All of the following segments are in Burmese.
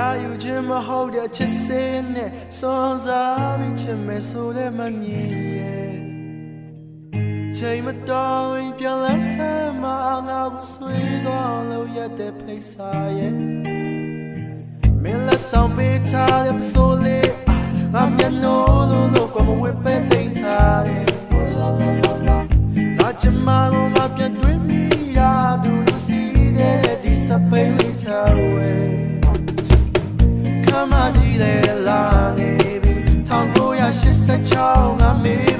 ရာယူခြင်းမဟုတ်တဲ့ချစ်စင်းနဲ့စွန်စားပြီးချစ်မယ်ဆိုလည်းမမြင်ရဲ့ချိန်မတော်ရင်ပြန်လဲချမ်းမငါကိုဆွေးသွားလို့ရတဲ့ဖိစာရဲ့မင်းလက်ဆောင်ပေးထားတဲ့ပစိုးလေးအာငါမျက်နှာလုံး 1986ငါမေး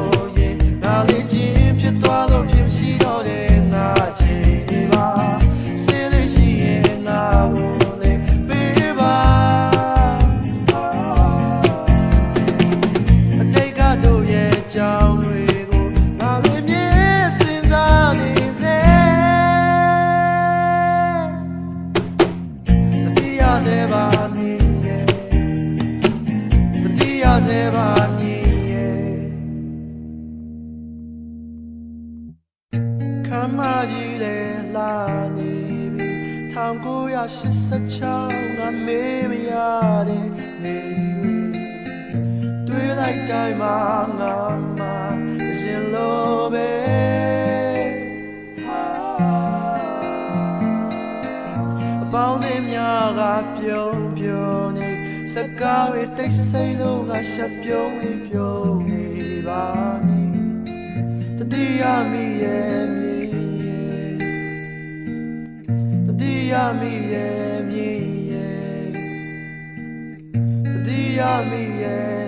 မကြီးလေလာနေပြီ1986ငါမေးမရတဲ့နေတွေတွေ့လိုက်တိုင်းမှာငါမှအရင်လိုပဲအပေါင်းတွေများကပြုံးပြုံးနေစကားတွေတိတ်ဆိတ်လို့ငါရှက်ပြုံးနေပြုံးနေပါမည်တတိယမိရဲ့မြေရဲ့ တတိယမိရဲ့မြေရဲ့တတိယမိရဲ့